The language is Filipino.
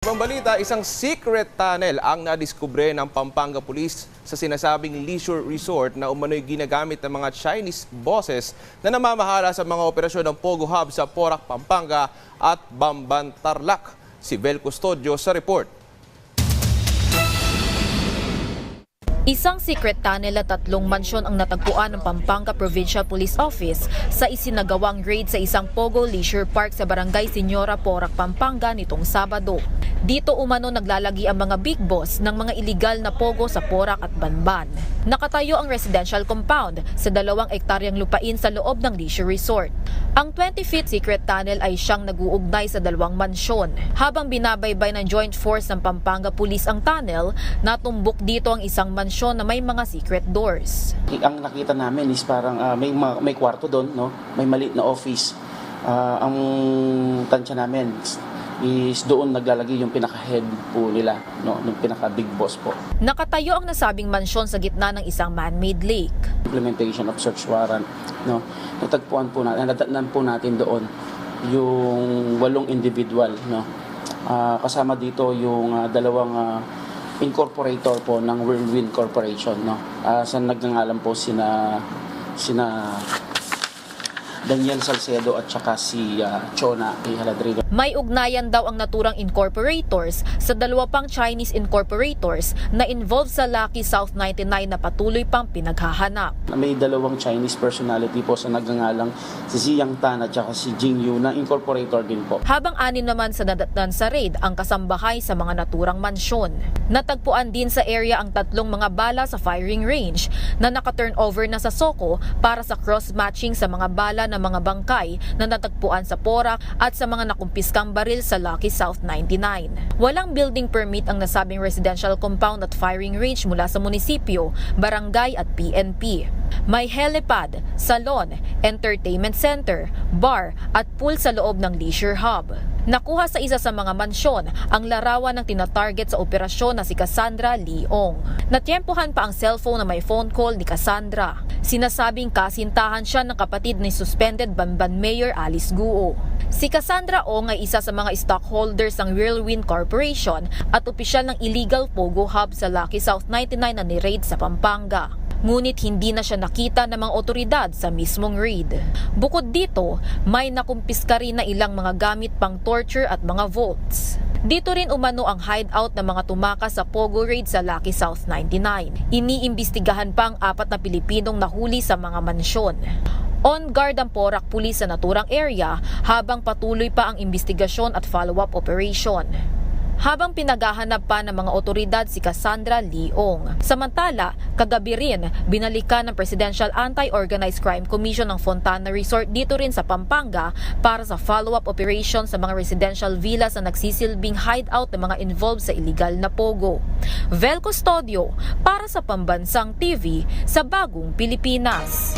Ibang balita, isang secret tunnel ang nadiskubre ng Pampanga Police sa sinasabing leisure resort na umano'y ginagamit ng mga Chinese bosses na namamahala sa mga operasyon ng Pogo Hub sa Porac, Pampanga at Bamban, Tarlac. Si Vel Custodio sa report. Isang secret tunnel at tatlong mansyon ang natagpuan ng Pampanga Provincial Police Office sa isinagawang raid sa isang Pogo Leisure Park sa Barangay Senyora Porac, Pampanga nitong Sabado. Dito umano naglalagi ang mga big boss ng mga iligal na pogo sa Porac at Banban. Nakatayo ang residential compound sa dalawang ektaryang lupain sa loob ng leisure resort. Ang 20-feet secret tunnel ay siyang naguugnay sa dalawang mansyon. Habang binabaybay ng Joint Force ng Pampanga Police ang tunnel, natumbok dito ang isang mansyon na may mga secret doors. ang nakita namin is parang ah, may ma- may kwarto doon, no? May maliit na office. Ah, ang tansya namin is doon naglalagay yung pinaka-head po nila, no? Yung pinaka-big boss po. Nakatayo ang nasabing mansyon sa gitna ng isang man-made lake. Implementation of search warrant, no? Natagpuan po natin, nadatnan po natin doon yung walong individual, no? Ah, kasama dito yung ah, dalawang ah, incorporator po ng Whirlwind Corporation, no? Ah, sa nagngangalan po sina sina Daniel Salcedo at saka si ah, Chona Haladrido. May ugnayan daw ang naturang incorporators sa dalawa pang Chinese incorporators na involved sa Lucky South 99 na patuloy pang pinaghahanap. May dalawang Chinese personality po sa nagngangalang si Ziyang Tan at saka si Jing Yu na incorporator din po. Habang anim naman sa nadatnan sa raid ang kasambahay sa mga naturang mansyon. Natagpuan din sa area ang tatlong mga bala sa firing range na naka-turn over na sa Soko para sa cross-matching sa mga bala ng mga bangkay na natagpuan sa Porac at sa mga nakumpiskang baril sa Lucky South 99. Walang building permit ang nasabing residential compound at firing range mula sa munisipyo, barangay at PNP. May helipad, salon, entertainment center, bar at pool sa loob ng leisure hub. Nakuha sa isa sa mga mansyon ang larawan ng tinatarget sa operasyon na si Cassandra Leong. Natyempohan pa ang cellphone na may phone call ni Cassandra. Sinasabing kasintahan siya ng kapatid ni suspended Banban Mayor Alice Guo. Si Cassandra Ong ay isa sa mga stockholders ng Whirlwind Corporation at opisyal ng illegal Pogo Hub sa Lucky South 99 na ni-raid sa Pampanga. Ngunit hindi na siya nakita ng mga otoridad sa mismong raid. Bukod dito, may nakumpiska rin na ilang mga gamit pang torture at mga vaults. Dito rin umano ang hideout ng mga tumakas sa Pogo Raid sa Lucky South 99. Iniimbestigahan pa ang apat na Pilipinong nahuli sa mga mansyon. On guard ang Porac Police sa naturang area habang patuloy pa ang investigasyon at follow-up operation habang pinaghahanap pa ng mga otoridad si Cassandra Leong. Samantala, kagabi rin, binalikan ng Presidential Anti-Organized Crime Commission ng Fontana Resort dito rin sa Pampanga para sa follow-up operation sa mga residential villas na nagsisilbing hideout ng mga involved sa illegal na pogo. Vel Custodio para sa Pambansang TV sa Bagong Pilipinas.